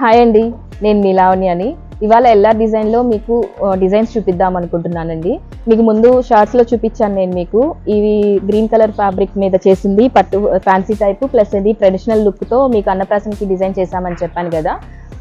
Hi అండి నేను నీలావణి అని. ఇవాళ ఎల్ఆర్ డిజైన్లో మీకు డిజైన్స్ చూపిద్దాం అనుకుంటున్నానండి. మీకు ముందు షార్ట్స్లో చూపించాను నేను మీకు. ఇవి గ్రీన్ కలర్ ఫ్యాబ్రిక్ మీద చేసింది పట్టు ఫ్యాన్సీ టైప్ ప్లస్ ఇది ట్రెడిషనల్ లుక్తో మీకు అన్నప్రాసనకి డిజైన్ చేశామని చెప్పాను కదా.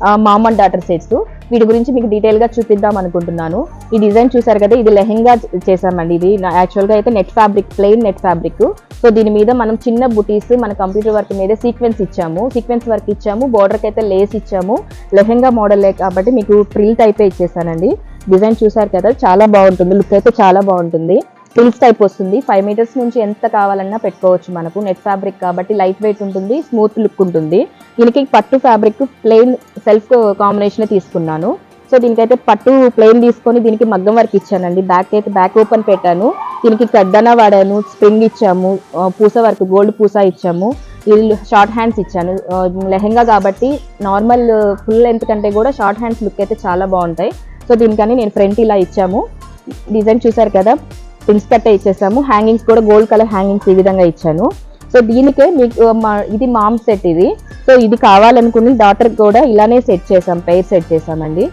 ఆ, మామ్ అండ్ డాటర్ సెట్స్. వీటి గురించి మీకు డీటెయిల్గా చూపిద్దాం అనుకుంటున్నాను. ఈ డిజైన్ చూసారు కదా ఇది లెహెంగా చేశామండి ఇది. యాక్చువల్గా అయితే net fabric plain net fabric so దీని మీద మనం చిన్న బుటీస్ మన కంప్యూటర్ వర్క్ మీద సీక్వెన్స్ ఇచ్చాము. సీక్వెన్స్ వర్క్ ఇచ్చాము బోర్డర్కి అయితే లేస్ ఇచ్చాము. లెహెంగా మోడలే కాబట్టి మీకు ప్రిల్ టైపే ఇచ్చేసానండి. డిజైన్ చూసారు కదా చాలా బాగుంటుంది. లుక్ అయితే చాలా బాగుంటుంది. ఫ్రిల్స్ టైప్ వస్తుంది. ఫైవ్ మీటర్స్ నుంచి ఎంత కావాలన్నా పెట్టుకోవచ్చు మనకు. నెట్ ఫ్యాబ్రిక్ కాబట్టి లైట్ వెయిట్ ఉంటుంది స్మూత్ లుక్ ఉంటుంది. దీనికి పట్టు ఫ్యాబ్రిక్ ప్లెయిన్ సెల్ఫ్ కాంబినేషన్ తీసుకున్నాను. సో దీనికైతే పట్టు ప్లెయిన్ తీసుకొని దీనికి మగ్గం వర్క్ ఇచ్చానండి. బ్యాక్ అయితే బ్యాక్ ఓపెన్ పెట్టాను. దీనికి కడ్డన వాడాను స్ప్రింగ్ ఇచ్చాము పూస వర్క్ గోల్డ్ పూస ఇచ్చాము. షార్ట్ హ్యాండ్స్ ఇచ్చాను. లెహెంగా కాబట్టి నార్మల్ ఫుల్ లెంత్ కంటే కూడా షార్ట్ హ్యాండ్స్ లుక్ అయితే చాలా బాగుంటాయి. సో దీనికని నేను ఫ్రంట్ ఇలా ఇచ్చాము. డిజైన్ చూసారు కదా పిన్స్ కట్టే ఇచ్చేసాము. హ్యాంగింగ్స్ కూడా గోల్డ్ కలర్ హ్యాంగింగ్స్ ఈ విధంగా ఇచ్చాను. సో దీనికే మీకు మా- ఇది మామ్ సెట్ ఇది. సో ఇది కావాలనుకుని డాటర్కి కూడా ఇలానే సెట్ చేసాం పెయిర్ సెట్ చేసామండి.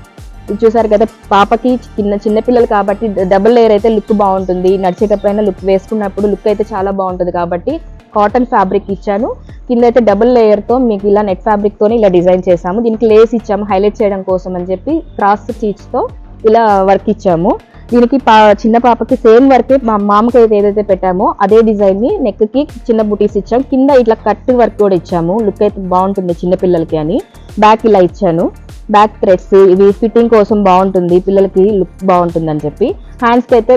ఇది చూసారు కదా పాపకి చిన్న చిన్నపిల్లలు కాబట్టి డబుల్ లేయర్ అయితే లుక్ బాగుంటుంది. నడిచేటప్పుడైనా లుక్ వేసుకున్నప్పుడు లుక్ అయితే చాలా బాగుంటుంది కాబట్టి కాటన్ ఫ్యాబ్రిక్ ఇచ్చాను. కింద అయితే డబుల్ లేయర్తో మీకు ఇలా నెట్ ఫ్యాబ్రిక్తో ఇలా డిజైన్ చేసాము. దీనికి లేస్ ఇచ్చాము హైలైట్ చేయడం కోసం అని చెప్పి క్రాస్ స్టిచ్తో ఇలా వర్క్ ఇచ్చాము. దీనికి పా చిన్న పాపకి సేమ్ వర్కే మా మామకి అయితే ఏదైతే పెట్టామో అదే డిజైన్ని నెక్కి చిన్న బుటీస్ ఇచ్చాము కింద ఇట్లా కట్ వర్క్ కూడా ఇచ్చాము. లుక్ అయితే బాగుంటుంది చిన్న పిల్లలకి అని. బ్యాక్ ఇలా ఇచ్చాను. బ్యాక్ థ్రెడ్స్ ఇవి ఫిట్టింగ్ కోసం బాగుంటుంది. పిల్లలకి లుక్ బాగుంటుంది అని చెప్పి హ్యాండ్స్కి అయితే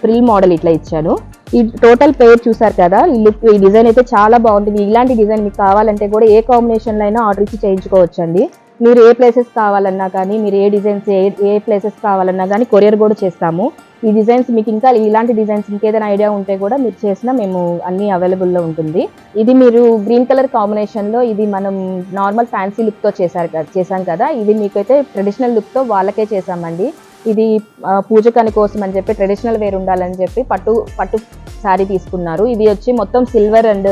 ఫ్రిల్ మోడల్ ఇట్లా ఇచ్చాను. ఈ టోటల్ పేర్ చూసారు కదా ఈ లుక్ ఈ డిజైన్ అయితే చాలా బాగుంటుంది. ఇలాంటి డిజైన్ మీకు కావాలంటే కూడా ఏ కాంబినేషన్లో అయినా ఆర్డర్ ఇచ్చి చేయించుకోవచ్చండి. మీరు ఏ ప్లేసెస్ కావాలన్నా కానీ మీరు ఏ డిజైన్స్ ఏ ఏ ప్లేసెస్ కావాలన్నా కానీ కొరియర్ కూడా చేస్తాము. ఈ డిజైన్స్ మీకు ఇంకా ఇలాంటి డిజైన్స్ ఇంకేదైనా ఐడియా ఉంటే కూడా మీరు చేసినా మేము అన్ని అవైలబుల్లో ఉంటుంది. ఇది మీరు గ్రీన్ కలర్ కాంబినేషన్లో ఇది మనం నార్మల్ ఫ్యాన్సీ లుక్తో చేశారు కదా చేశాం కదా. ఇది మీకైతే ట్రెడిషనల్ లుక్తో వాళ్ళకే చేసామండి ఇది ఆ, పూజకాని కోసం అని చెప్పి ట్రెడిషనల్ వేర్ ఉండాలని చెప్పి పట్టు పట్టు శారీ తీసుకున్నారు. ఇది వచ్చి మొత్తం సిల్వర్ అండ్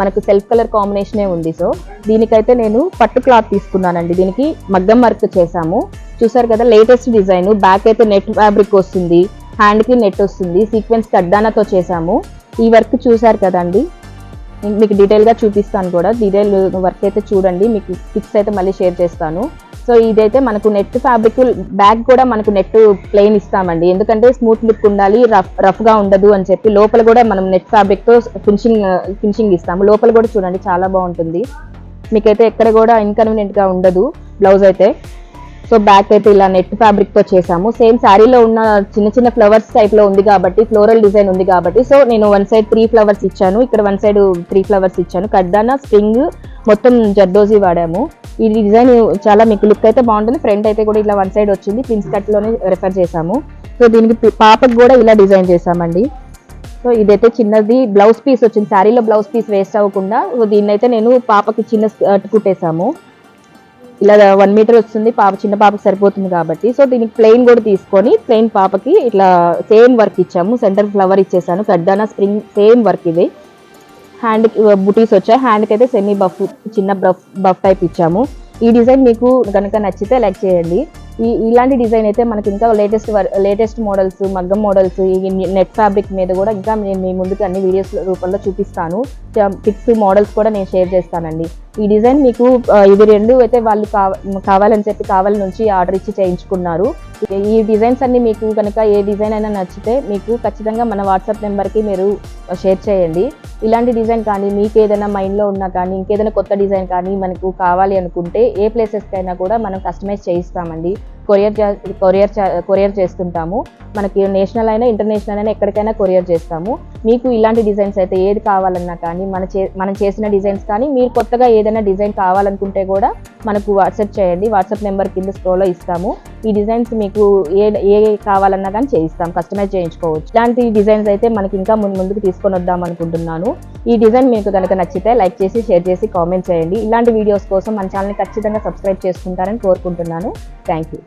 మనకు సెల్ఫ్ కలర్ కాంబినేషనే ఉంది. సో దీనికైతే నేను పట్టు క్లాత్ తీసుకున్నానండి. దీనికి మగ్గం వర్క్ చేశాము. చూసారు కదా లేటెస్ట్ డిజైన్ బ్యాక్ అయితే నెట్ ఫ్యాబ్రిక్ వస్తుంది. హ్యాండ్కి నెట్ వస్తుంది. సీక్వెన్స్ కడ్డానతో చేశాము. ఈ వర్క్ చూసారు కదండి? మీకు డీటెయిల్గా చూపిస్తాను కూడా. డీటెయిల్ వర్క్ అయితే చూడండి. మీకు పిక్స్ అయితే మళ్ళీ షేర్ చేస్తాను. సో ఇదైతే మనకు నెట్ ఫ్యాబ్రిక్ బ్యాక్ కూడా మనకు నెట్ ప్లెయిన్ ఇస్తామండి. ఎందుకంటే స్మూత్ లుక్ ఉండాలి రఫ్ రఫ్గా ఉండదు అని చెప్పి లోపల కూడా మనం నెట్ ఫ్యాబ్రిక్తో ఫినిషింగ్ ఫినిషింగ్ ఇస్తాము. లోపల కూడా చూడండి చాలా బాగుంటుంది. మీకైతే ఎక్కడ కూడా ఇన్కన్వీనియంట్గా ఉండదు బ్లౌజ్ అయితే. సో బ్యాక్ అయితే ఇలా నెట్ ఫ్యాబ్రిక్తో చేసాము సేమ్ శారీలో ఉన్న చిన్న చిన్న ఫ్లవర్స్ టైప్లో ఉంది కాబట్టి ఫ్లోరల్ డిజైన్ ఉంది కాబట్టి సో నేను వన్ సైడ్ త్రీ ఫ్లవర్స్ ఇచ్చాను. ఇక్కడ వన్ సైడ్ త్రీ ఫ్లవర్స్ ఇచ్చాను. కడ్డానా స్ప్రింగ్ మొత్తం జర్దోజీ వాడాము. ఈ డిజైన్ చాలా మీకు లుక్ అయితే బాగుంటుంది. ఫ్రంట్ అయితే కూడా ఇలా వన్ సైడ్ వచ్చింది. ప్రిన్స్ కట్లోనే రెఫర్ చేసాము సో దీనికి పాపకు కూడా ఇలా డిజైన్ చేసామండి సో ఇదైతే చిన్నది బ్లౌజ్ పీస్ వచ్చింది. శారీలో బ్లౌజ్ పీస్ వేస్ట్ అవ్వకుండా. దీన్ని అయితే నేను పాపకి చిన్న స్కర్ట్ కుట్టేసాము ఇలా వన్ మీటర్ వస్తుంది. పాప చిన్న పాపకి సరిపోతుంది కాబట్టి. సో దీనికి ప్లెయిన్ కూడా తీసుకొని ప్లెయిన్ పాపకి ఇట్లా సేమ్ వర్క్ ఇచ్చాము. సెంటర్ ఫ్లవర్ ఇచ్చేసాను. కడ్డానా స్ప్రింగ్ సేమ్ వర్క్ ఇది. హ్యాండ్ బుటీస్ uh, వచ్చాయి. హ్యాండ్కి అయితే సెమీ బఫ్ చిన్న బఫ్ బఫ్ టైప్ ఇచ్చాము. ఈ డిజైన్ మీకు కనుక నచ్చితే లైక్ చేయండి. ఈ ఇలాంటి డిజైన్ అయితే మనకి ఇంకా లేటెస్ట్ లేటెస్ట్ మోడల్స్ మగ్గం మోడల్స్ ఈ నెట్ ఫ్యాబ్రిక్ మీద కూడా ఇంకా నేను మీ ముందుకు అన్ని వీడియోస్ రూపంలో చూపిస్తాను. పిక్స్ మోడల్స్ కూడా నేను షేర్ చేస్తానండి. ఈ డిజైన్ మీకు ఇది రెండు అయితే వాళ్ళు కావ- కావాలని చెప్పి కావాలి నుంచి ఆర్డర్ ఇచ్చి చేయించుకున్నారు. ఈ డిజైన్స్ అన్ని మీకు కనుక ఏ డిజైన్ అయినా నచ్చితే మీకు ఖచ్చితంగా మన వాట్సాప్ నెంబర్కి మీరు షేర్ చేయండి. ఇలాంటి డిజైన్ కానీ మీకు ఏదైనా మైండ్లో ఉన్నా కానీ ఇంకేదైనా కొత్త డిజైన్ కానీ మనకు కావాలి అనుకుంటే ఏ ప్లేసెస్కి అయినా కూడా మనం కస్టమైజ్ చేయిస్తామండి. కొరియర్ కొరియర్ కొరియర్ చేస్తుంటాము. మనకి నేషనల్ అయినా ఇంటర్నేషనల్ అయినా ఎక్కడికైనా కొరియర్ చేస్తాము. మీకు ఇలాంటి డిజైన్స్ అయితే ఏది కావాలన్నా కానీ మన చే మనం చేసిన డిజైన్స్ కానీ మీరు కొత్తగా ఏదైనా డిజైన్ కావాలనుకుంటే కూడా మనకు వాట్సాప్ చేయండి. వాట్సాప్ నెంబర్ కింద స్క్రోల్లో ఇస్తాము. ఈ డిజైన్స్ మీకు ఏ ఏ కావాలన్నా కానీ చేయిస్తాం కస్టమైజ్ చేయించుకోవచ్చు. ఇలాంటి డిజైన్స్ అయితే మనకి ఇంకా ముందు ముందుకు తీసుకొని వద్దాం అనుకుంటున్నాను. ఈ డిజైన్ మీకు కనుక నచ్చితే లైక్ చేసి షేర్ చేసి కామెంట్ చేయండి. ఇలాంటి వీడియోస్ కోసం మన ఛానల్ని ఖచ్చితంగా సబ్స్క్రైబ్ చేసుకుంటారని కోరుకుంటున్నాను. Thank you